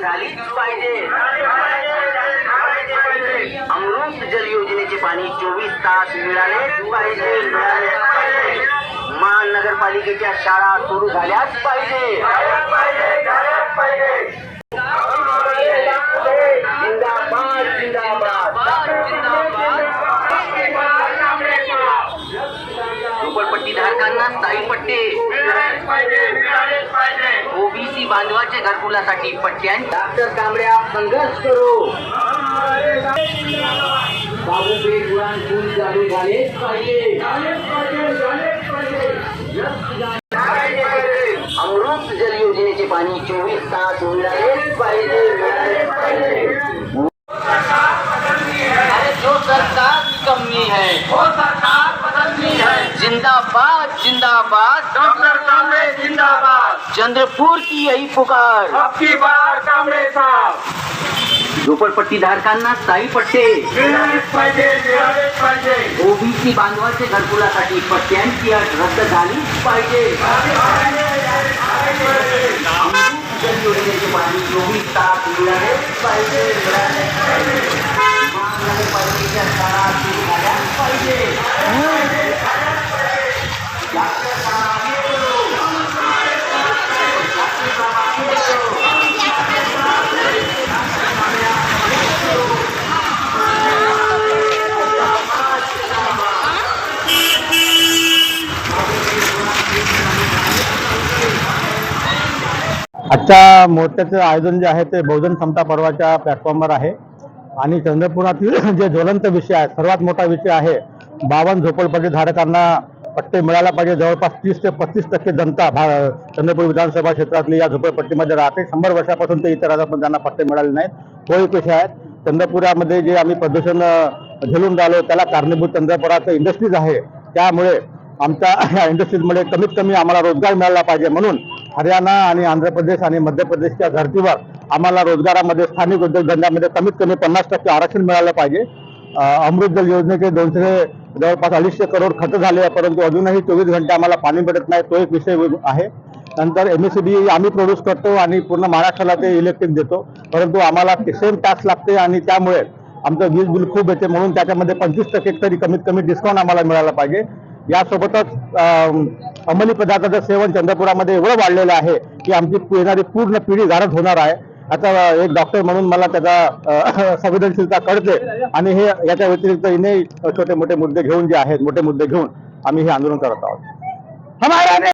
झालीच पाहिजे अमृत जल योजनेचे पाणी चोवीस तास मिळाले पाहिजे पाहिजे महानगरपालिकेच्या शाळा सुरू झाल्याच पाहिजे. बांधवाच्या घरकुलासाठी पट्ट्यां डॉक्टर कांबड्या संघर्ष करू. चालू झालेच पाहिजे. अमृत जल योजनेचे पाणी चोवीस तास मिळालेच पाहिजे. जो सरकार कमी है वो सरकार बदलनी है जिंदाबाद जिंदाबाद। डॉक्टर कांबळे जिंदाबाद। चंद्रपूर की यही पुकार। आपकी बार कांबळे साहेब। झोपडपट्टी धारकांना स्थायी पट्टे। मिळालेच पाहिजे मिळालेच पाहिजे। ओबीसी बांधवाच्या घरकुलासाठी पट्ट्यांची अट रद्द झालीच पाहिजे। अमृत जल योजनेचे पाणी चोवीस तास मिळालेच पाहिजे मिळालेच पाहिजे महानगरपालिकेच्या शाळा सुरू झाल्याच पाहिजे। आजच्या मोर्चाचं आयोजन जे आहे ते बहुजन समता पर्वाच्या प्लॅटफॉर्मवर आहे. आणि चंद्रपुरातील जे ज्वलंत विषय आहे सर्वात मोठा विषय आहे बावन झोपडपट्टी धारकांना पट्टे मिळायला पाहिजे. जवळपास तीस ते पस्तीस टक्के जनता भा चंद्रपूर विधानसभा क्षेत्रातली या झोपडपट्टीमध्ये राहते. शंभर वर्षापासून ते इतर राज्यात पण त्यांना पट्टे मिळाले नाहीत. तो एक विषय आहे? चंद्रपुरामध्ये जे आम्ही प्रदूषण झेलून राहिलो त्याला कारणीभूत चंद्रपुराचं इंडस्ट्रीज आहे. त्यामुळे आमच्या या इंडस्ट्रीजमध्ये कमीत कमी आम्हाला रोजगार मिळाला पाहिजे म्हणून हरियाणा आणि आंध्र प्रदेश आणि मध्य प्रदेशच्या धर्तीवर आम्हाला रोजगारामध्ये स्थानिक उद्योगधंद्यामध्ये कमीत कमी पन्नास टक्के आरक्षण मिळालं पाहिजे. अमृत जल योजनेचे दोनशे जवळपास अडीचशे करोड खर्च झाले आहे परंतु अजूनही चोवीस घंटे आम्हाला पाणी भेटत नाही तो एक विषय आहे. नंतर एम एस आम्ही प्रोड्यूस करतो आणि पूर्ण महाराष्ट्राला ते इलेक्ट्रिक देतो परंतु आम्हाला सेम टॅक्स लागते आणि त्यामुळे आमचं वीज बिल खूप येते म्हणून त्याच्यामध्ये पंचवीस टक्के तरी कमीत कमी डिस्काउंट आम्हाला मिळाला पाहिजे. यासोबतच अंमली पदार्थाचं सेवन चंद्रपुरामध्ये एवढं वाढलेलं आहे की आमची येणारी पूर्ण पिढी गारद होणार आहे. आता एक डॉक्टर म्हणून मला त्याचा संवेदनशीलता कळते आणि हे याच्या व्यतिरिक्त इने छोटे मोठे मुद्दे घेऊन जे आहेत मोठे मुद्दे घेऊन आम्ही हे आंदोलन करत आहोत.